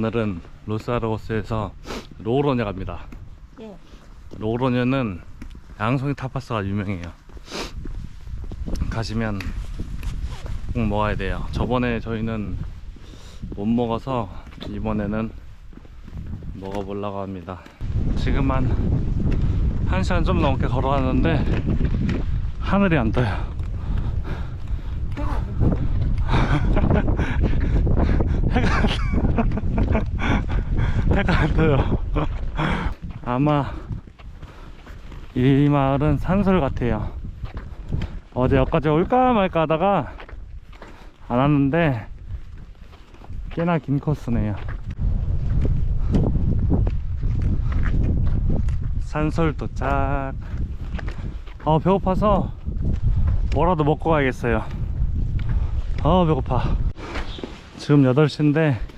오늘은 로스아르고스에서 로우로냐 갑니다. 예. 로우로냐는 양송이 타파스가 유명해요. 가시면 꼭 먹어야 돼요. 저번에 저희는 못 먹어서 이번에는 먹어보려고 합니다. 지금 한 1시간 좀 넘게 걸어왔는데 하늘이 안 떠요. 해가 안 떠요. 아마 이 마을은 산설 같아요. 어제 여기까지 올까 말까 하다가 안 왔는데 꽤나 긴 코스네요. 산설 도착. 어 배고파서 뭐라도 먹고 가야겠어요. 어 배고파. 지금 8시인데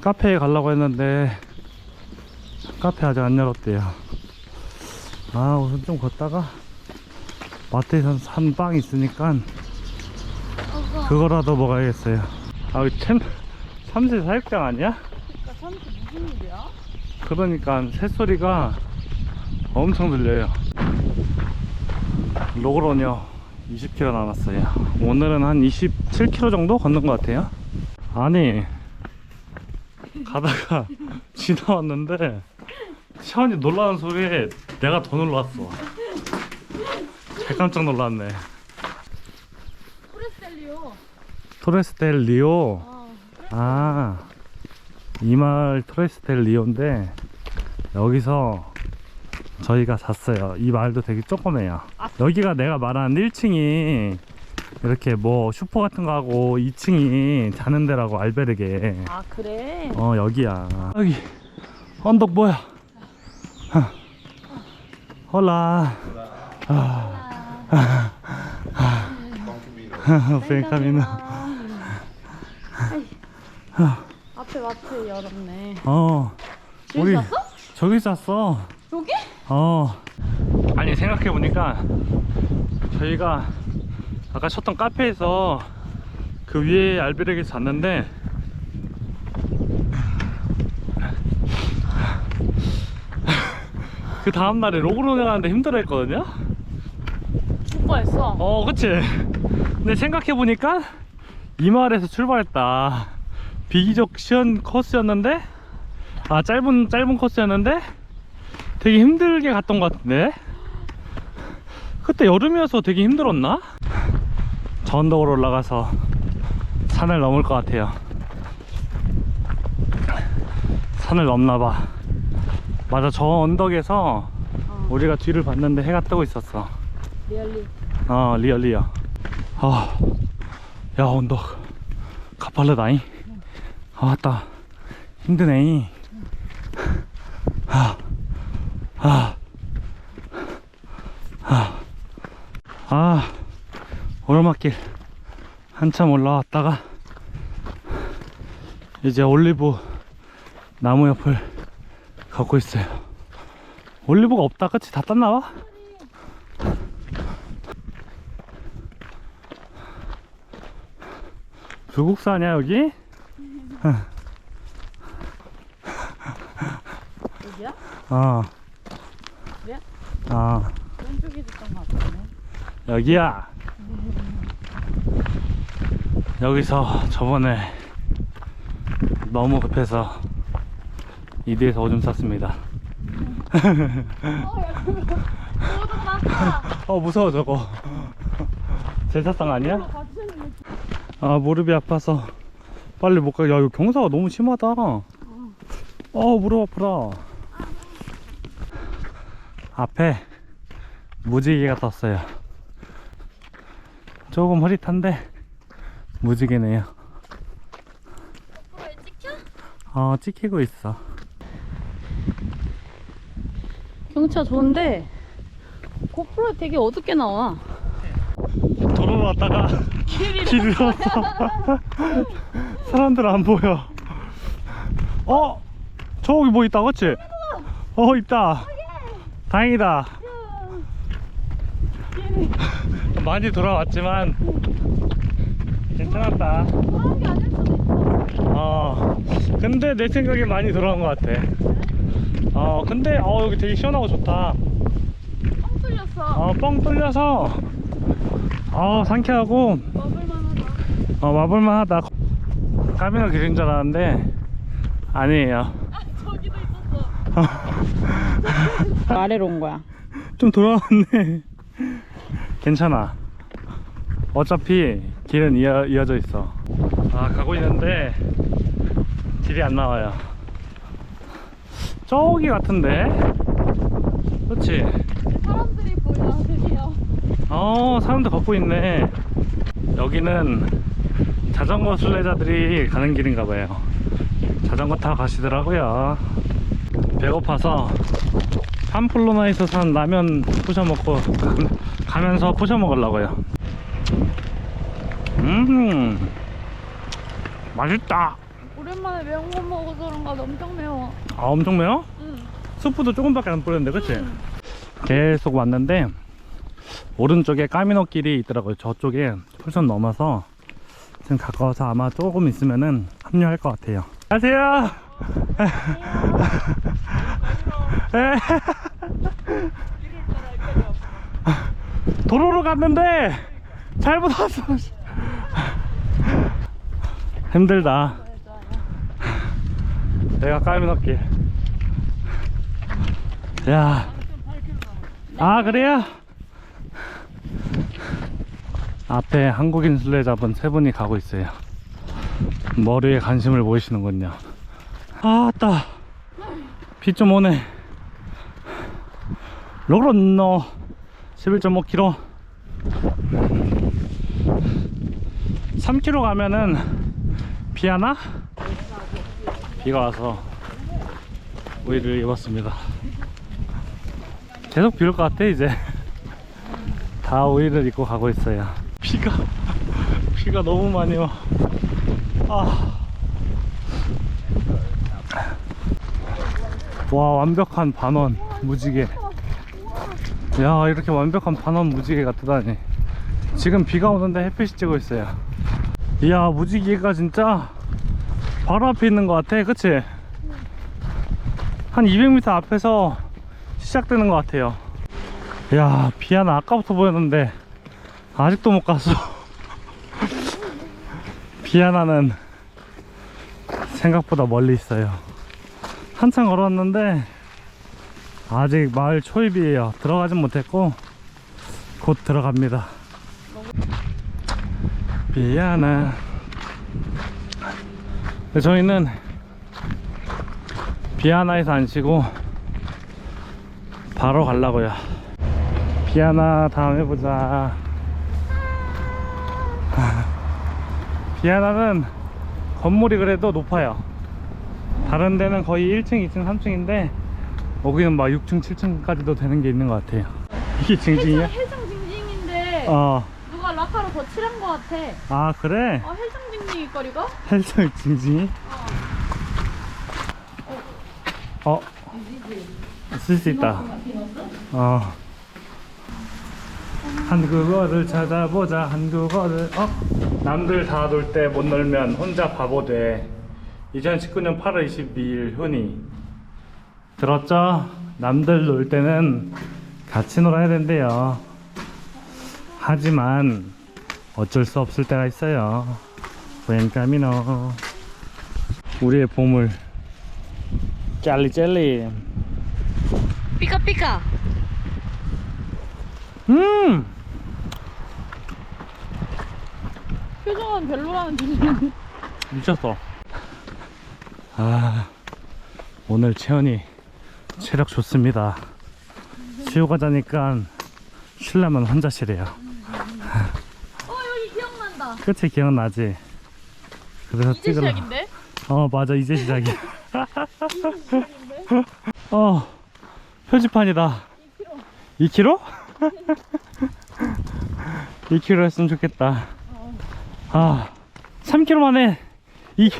카페에 가려고 했는데 카페 아직 안 열었대요. 아 우선 좀 걷다가 마트에서 산 빵 있으니까 그거라도 먹어야겠어요. 아 여기 참 삼세 사육장 아니야? 그러니까 참치 무슨 일이야? 그러니까 새소리가 엄청 들려요. 로그런요 20km 남았어요. 오늘은 한 27km 정도 걷는 것 같아요. 아니 가다가 지나왔는데 시원이 놀라는 소리에 내가 더 놀랐어. 개 깜짝 놀랐네. 프레스텔리오. 토레스텔 리오. 어. 아, 이 마을 토레스텔 리오인데 여기서 저희가 샀어요. 이 마을도 되게 조그매요. 여기가 내가 말한 1층이 이렇게 뭐 슈퍼 같은 거 하고 2층이 자는 데라고 알베르게. 아 그래? 어 여기야. 여기 언덕 뭐야? 하. 홀라. 벤카미노. 앞에 마트 열었네. 어. 여기 우리 샀어? 저기 샀어. 여기? 어. 아니 생각해 보니까 저희가 아까 쳤던 카페에서 그 위에 알베르기 샀는데 그 다음 날에 로그로네 가는데 힘들어 했거든요. 오빠했어. 어, 그치? 근데 생각해 보니까 이 마을에서 출발했다. 비기적 시원 코스였는데, 아, 짧은, 짧은 코스였는데, 되게 힘들게 갔던 것 같은데? 그때 여름이어서 되게 힘들었나? 저 언덕으로 올라가서 산을 넘을 것 같아요. 산을 넘나봐. 맞아, 저 언덕에서 어. 우리가 뒤를 봤는데 해가 뜨고 있었어. 리얼리. 어 리얼 리얼 아, 야 언덕 가팔르다잉 아 왔다 힘드네 아, 아, 아, 아 오르막길 한참 올라왔다가 이제 올리브 나무 옆을 걷고 있어요 올리브가 없다 그치 다 땄나봐? 불국사냐 여기? 여기야? 어. 그래? 어. 왼쪽에 있었던 것 같네. 여기야. 여기서 저번에 너무 급해서 이디에서 오줌 쌌습니다. 어. 어 무서워 저거. 제사상 아니야? 아 무릎이 아파서 빨리 못 가. 야 이거 경사가 너무 심하다. 어 무릎 아프다. 앞에 무지개가 떴어요. 조금 흐릿한데 무지개네요. 어 찍히고 있어. 경차 좋은데 고프로 되게 어둡게 나와. 도로로 왔다가 길을 잃었어. 사람들 안 보여. 어? 저기 뭐 있다, 그치? 어, 있다. 다행이다. 많이 돌아왔지만 괜찮았다. 어. 근데 내 생각에 많이 돌아온 것 같아. 어, 근데 어 여기 되게 시원하고 좋다. 뻥 뚫렸어. 어, 뻥 뚫려서 어 상쾌하고 먹을만하다. 어 와볼만하다. 까미노 길인 줄 알았는데 아니에요. 아, 저기도 있었어. 아래로 온 거야. 좀 돌아왔네. 괜찮아. 어차피 길은 이어, 이어져 있어. 아, 가고 있는데 길이 안 나와요. 저기 같은데? 그렇지? 사람들이 보여, 드디어. 어, 사람들 걷고 있네. 여기는 자전거 순례자들이 가는 길인가 봐요. 자전거 타고 가시더라고요. 배고파서 팜플로나에서 산 라면 부셔 먹고 가면서 부셔 먹으려고요. 음, 맛있다. 오랜만에 매운 거 먹어서 그런가 엄청 매워. 아, 엄청 매워? 응. 스프도 조금밖에 안 뿌렸는데, 그치? 계속 왔는데 오른쪽에 까미노 길이 있더라고요 저쪽에 풀선 넘어서 지금 가까워서 아마 조금 있으면은 합류할 것 같아요 안녕하세요 도로로 갔는데 잘못 왔어 힘들다 내가 까미노 길 야. 아, 그래요? 앞에 한국인 순례자분 세 분이 가고 있어요. 머리에 관심을 보이시는군요. 아, 따. 비 좀 오네. 로런노 11.5km. 3km 가면은 비 하나? 비가 와서 우위를 입었습니다. 계속 비 올 것 같아 이제 다 우위를 입고 가고 있어요 비가 비가 너무 많이 와 아. 와 완벽한 반원 무지개 야 이렇게 완벽한 반원 무지개가 뜨다니 지금 비가 오는데 햇빛이 찌고 있어요 이야 무지개가 진짜 바로 앞에 있는 것 같아 그치? 한 200m 앞에서 시작되는 것 같아요. 야, 비 하나 아까부터 보였는데 아직도 못 갔어. 비 하나는 생각보다 멀리 있어요. 한참 걸었는데 아직 마을 초입이에요. 들어가진 못했고 곧 들어갑니다. 근데 저희는 비 하나에서 안 쉬고 바로 가려고요 비아나 다음에 보자 비아나는 건물이 그래도 높아요 다른 데는 거의 1층 2층 3층인데 여기는 막 6층 7층까지도 되는 게 있는 것 같아요 이게 징징이야? 해장 징징인데 어. 누가 라카로 더 칠한 거 같아. 아 그래? 어, 해장 징징이 거리가? 헬스 징징이? 어? 쓸 수 있다 어 한국어를 찾아보자 한국어를 어? 남들 다 놀 때 못 놀면 혼자 바보 돼 2019년 8월 22일 흔히 들었죠? 남들 놀 때는 같이 놀아야 된대요. 하지만 어쩔 수 없을 때가 있어요. 부엔 까미노. 우리의 보물. 젤리 젤리. 삐까삐까. 음! 표정은 별로라는 뜻이야. 미쳤어. 아 오늘 채연이 체력 좋습니다. 치유가 자니까 쉬려면 혼자 쉬래요. 어, 여기 기억난다. 끝이 기억나지? 그래서 이제 찍으려 시작인데? 어 맞아. 이제 시작이야. 어 표지판이다. 2kg? 2kg 했으면 좋겠다. 아 3kg 만에. 2,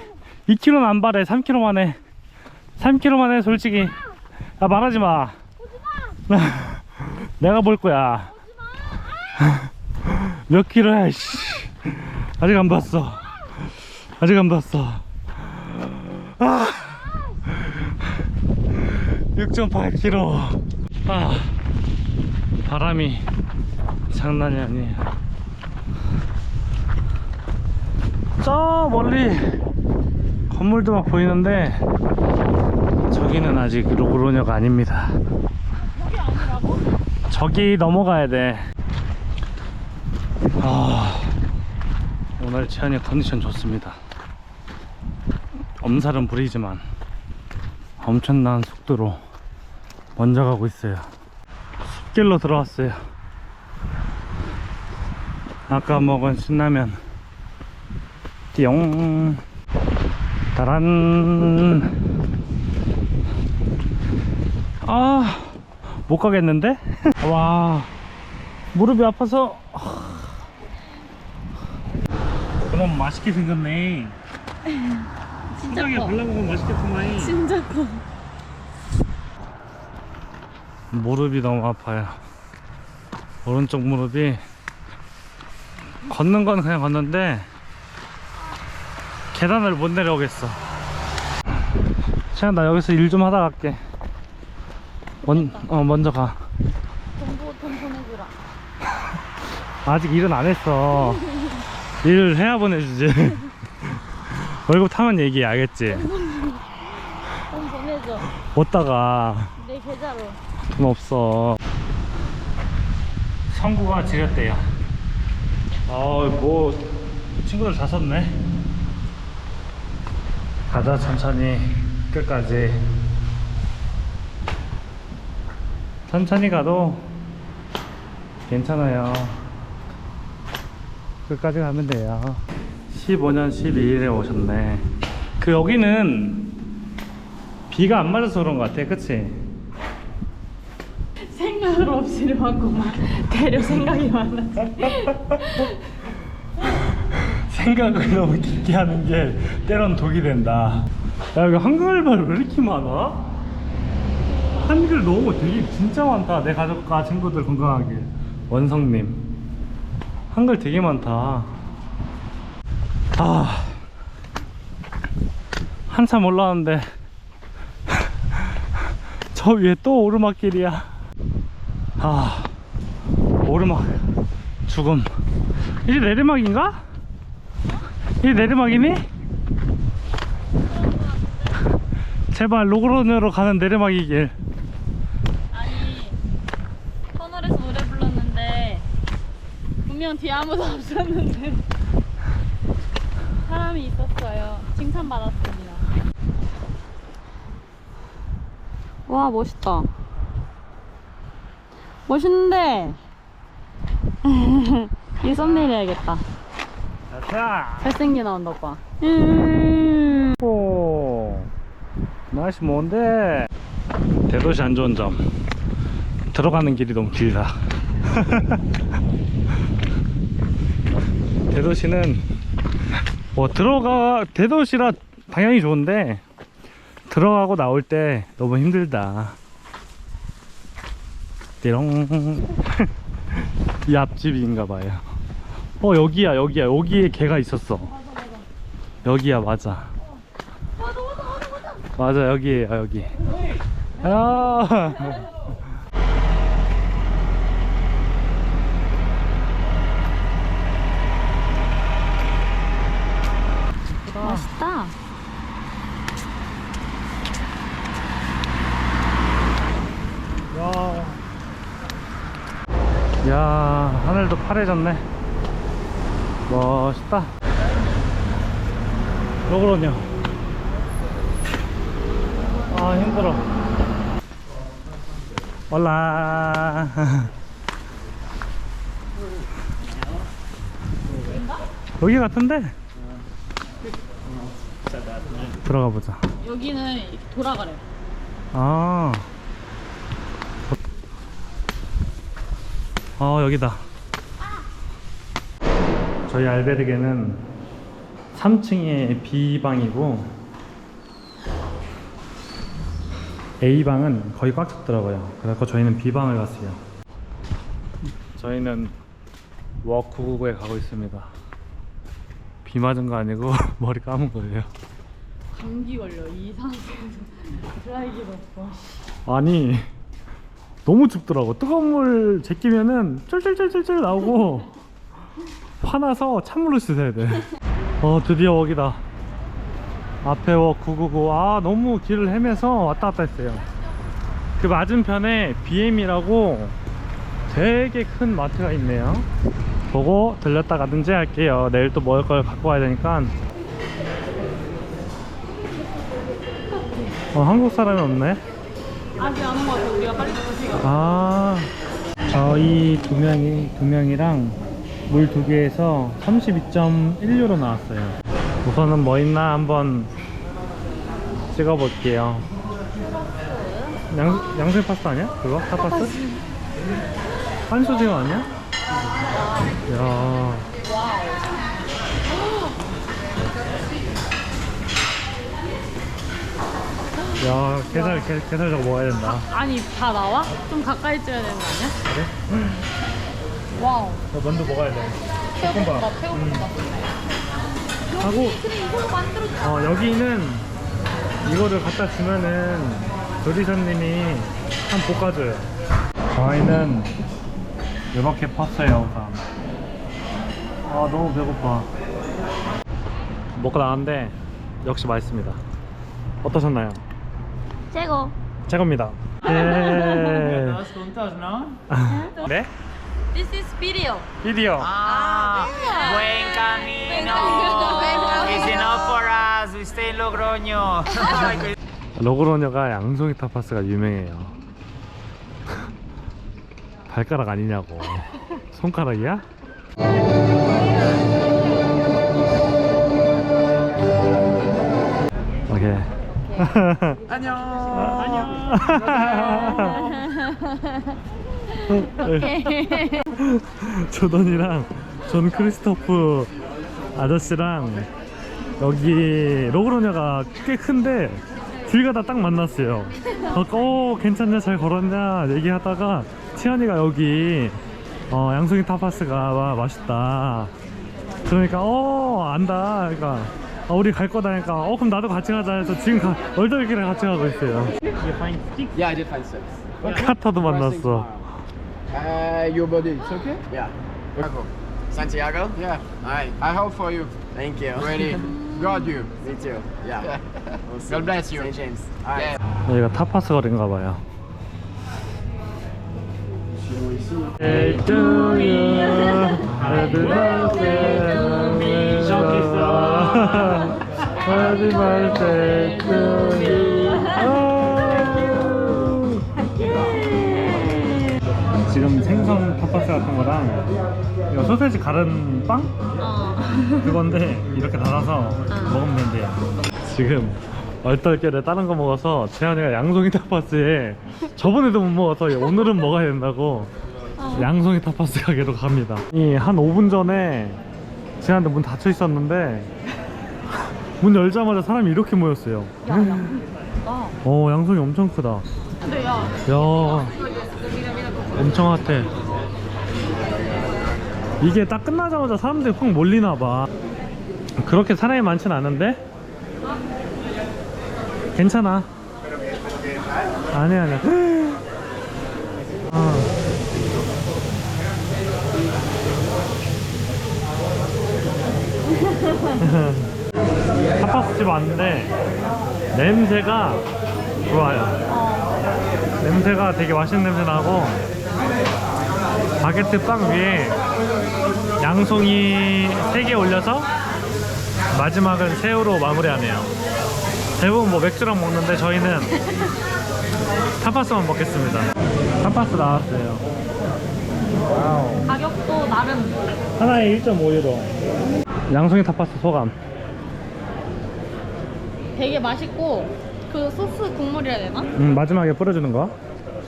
2kg는 안 바래. 3kg 만에. 3kg 만에 솔직히 야 말하지 마 내가 볼 거야 몇 킬로야 씨 아직 안 봤어. 아직 안 봤어. 아! 6.8km. 아, 바람이 장난이 아니에요. 저 멀리 건물도 막 보이는데 저기는 아직 로그로녀가 아닙니다. 저기 넘어가야 돼. 아, 오늘 치안이 컨디션 좋습니다. 엄살은 부리지만 엄청난 속도로 먼저 가고 있어요. 숲길로 들어왔어요. 아까 먹은 신라면 띠용 따란 아 못 가겠는데? 와 무릎이 아파서 그럼 맛있게 생겼네 진짜 커. 발라먹으면 맛있겠구만 진짜 커. 무릎이 너무 아파요 오른쪽 무릎이 걷는 건 그냥 걷는데 계단을 못 내려오겠어 시간 나 여기서 일 좀 하다 갈게 먼, 어, 먼저 가 정보 좀 보내주라. 아직 일은 안 했어. 일을 해야 보내주지. 월급 타면 얘기해, 알겠지? 좀 보내줘. 못다가 내 계좌로. 돈 없어. 성구가 지렸대요. 아, 뭐, 친구들 다 썼네. 가자, 천천히. 끝까지. 천천히 가도 괜찮아요. 끝까지 가면 돼요. 15년 12일에 오셨네. 그 여기는 비가 안 맞아서 그런 것 같아, 그치? 생각을 없이 왔구만. 대려 생각이 많아서. 생각을 너무 깊게 하는 게 때론 독이 된다. 야, 여기 한글말 왜 이렇게 많아? 한글 너무 되게 진짜 많다. 내 가족과 친구들 건강하게. 원성님. 한글 되게 많다. 아. 한참 올라왔는데. 저 위에 또 오르막길이야. 아. 오르막. 죽음. 이제 내리막인가? 이 내리막이니? 제발 로그로으로 가는 내리막이 길. 아니, 터널에서 노래 불렀는데, 분명 뒤에 아무도 없었는데, 사람이 있었어요. 칭찬받았습니다. 와, 멋있다. 멋있는데, 이 썸네일 해야겠다. 자, 잘생겨 나온다, 오빠. 오, 맛이 뭔데? 대도시 안 좋은 점. 들어가는 길이 너무 길다. 대도시는 뭐 들어가 대도시라 당연히 좋은데 들어가고 나올 때 너무 힘들다. 띠롱 이 앞집인가 봐요. 어 여기야 여기야 여기에 개가 있었어. 여기야 맞아. 맞아 여기에요 여기. 아. 멋있다. 야. 야, 하늘도 파래졌네. 멋있다. 로그로뇨. 아, 힘들어. 올라. 여기 같은데? 들어가 보자. 여기는 돌아가래. 아. 어, 여기다. 저희 알베르게는 3층에 B방이고 A방은 거의 꽉 찼더라고요. 그래서 저희는 B방을 갔어요. 저희는 워크국에 가고 있습니다. 비 맞은 거 아니고 머리 감은 거예요. 감기 걸려 이 상태에서 드라이기도 없고 아니 너무 춥더라고. 뜨거운 물 제끼면은 쫄쫄쫄쫄쫄 나오고 화나서 찬물로 씻어야 돼. 어 드디어 웍이다. 앞에 웍 999. 아 너무 길을 헤매서 왔다 갔다 했어요. 그 맞은편에 BM이라고 되게 큰 마트가 있네요. 보고 들렸다 가든지 할게요. 내일 또 먹을 걸 갖고 와야 되니까. 어, 한국 사람이 없네. 아직 안 온 것 같아 우리가 빨리 지금 아, 저희 두 명이 두 명이랑 물 두 개에서 32.1유로 나왔어요. 우선은 뭐 있나 한번 찍어볼게요. 양 양생 파스타 아니야? 그거 타파스? 한소지가 아니야? 야. 야, 게살, 게, 게살 저거 먹어야 된다. 아니 다 나와? 좀 가까이 찍어야 되는 거 아니야? 그래? 와우 저 먼저 먹어야 돼. 배고프다 배고프다 하고 근데 만들어 어, 여기는 이거를 갖다 주면은 조리사님이 한 볶아줘요. 저희는 이렇게 팠어요, 우선. 아, 너무 배고파. 먹고 나왔는데 역시 맛있습니다. 어떠셨나요? 최고 최고입니다. 예. 네? This is video 비디오. Ah, buen camino. camino. It's enough for us. We stay in Logroño. 로그로녀가 양송이 타파스가 유명해요. 발가락 아니냐고. 손가락이야? 오케이. 안녕. 조던이랑 존 크리스토프 아저씨랑 여기 로그로녀가 꽤 큰데 길 가다 딱 만났어요. 어, 어, 괜찮냐 잘 걸었냐 얘기하다가 치현이가 여기 어, 양송이 타파스가 와, 맛있다. 그러니까 어 안다. 그러니까 어, 우리 갈 거다니까 어 그럼 나도 같이 가자 해서 지금 가, 얼떨결에 같이 가고 있어요. Yeah, I did find six. 카타도 만났어. Uh, your body, it's okay? Yeah. Santiago. Santiago? Yeah. Alright, I hope for you. thank you. Ready? God you. Me too. Yeah. God bless you. St. James. Alright. 여기가 타파스 거리인가 봐요. Hey to you, happy birthday to me, Happy birthday to you. 지금 생선 타파스 같은 거랑 이거 소세지 가른 빵? 어 그건데 이렇게 닫아서 먹으면 된대요. 지금 얼떨결에 다른 거 먹어서 재현이가 양송이 타파스에 저번에도 못 먹어서 오늘은 먹어야 된다고 양송이 타파스 가게로 갑니다. 이 한 5분 전에 재현한테 문 닫혀 있었는데 문 열자마자 사람이 이렇게 모였어요. 나어 양송이 엄청 크다. 근데 야. 야. 엄청 핫해. 이게 딱 끝나자마자 사람들이 확 몰리나 봐. 그렇게 사람이 많진 않은데 괜찮아. 아니 아니야. 아. 타파스집 왔는데 냄새가 좋아요. 냄새가 되게 맛있는 냄새 나고 바게트 빵 위에 양송이 3개 올려서 마지막은 새우로 마무리하네요 대부분 뭐 맥주랑 먹는데 저희는 타파스만 먹겠습니다. 타파스 나왔어요. 와우. 가격도 나름 하나에 1.5유로. 양송이 타파스 소감. 되게 맛있고 그 소스 국물이라 해야 되나? 음, 마지막에 뿌려주는 거?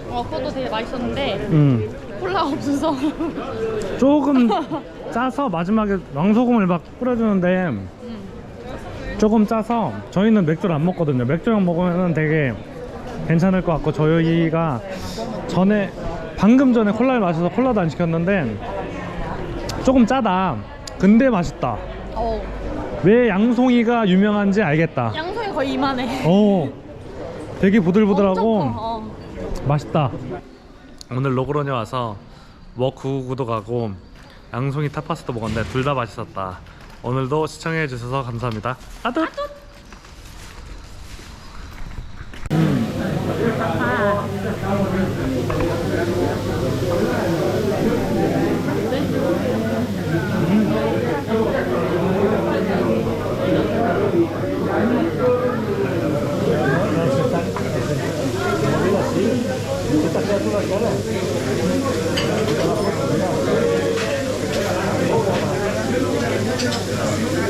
어 그것도 되게 맛있었는데 음. 콜라가 없어서. 조금 짜서 마지막에 왕소금을 막 뿌려주는데 조금 짜서 저희는 맥주를 안 먹거든요. 맥주랑 먹으면 되게 괜찮을 것 같고 저희가 전에 방금 전에 콜라를 마셔서 콜라도 안 시켰는데 조금 짜다. 근데 맛있다. 어. 왜 양송이가 유명한지 알겠다. 양손이 거의 이만해. 어. 되게 보들보들하고 엄청 커. 어. 맛있다. 오늘 로그로니 와서 워크구도 가고 양송이 타파스도 먹었는데 둘 다 맛있었다. 오늘도 시청해 주셔서 감사합니다. 아둣. Thank you.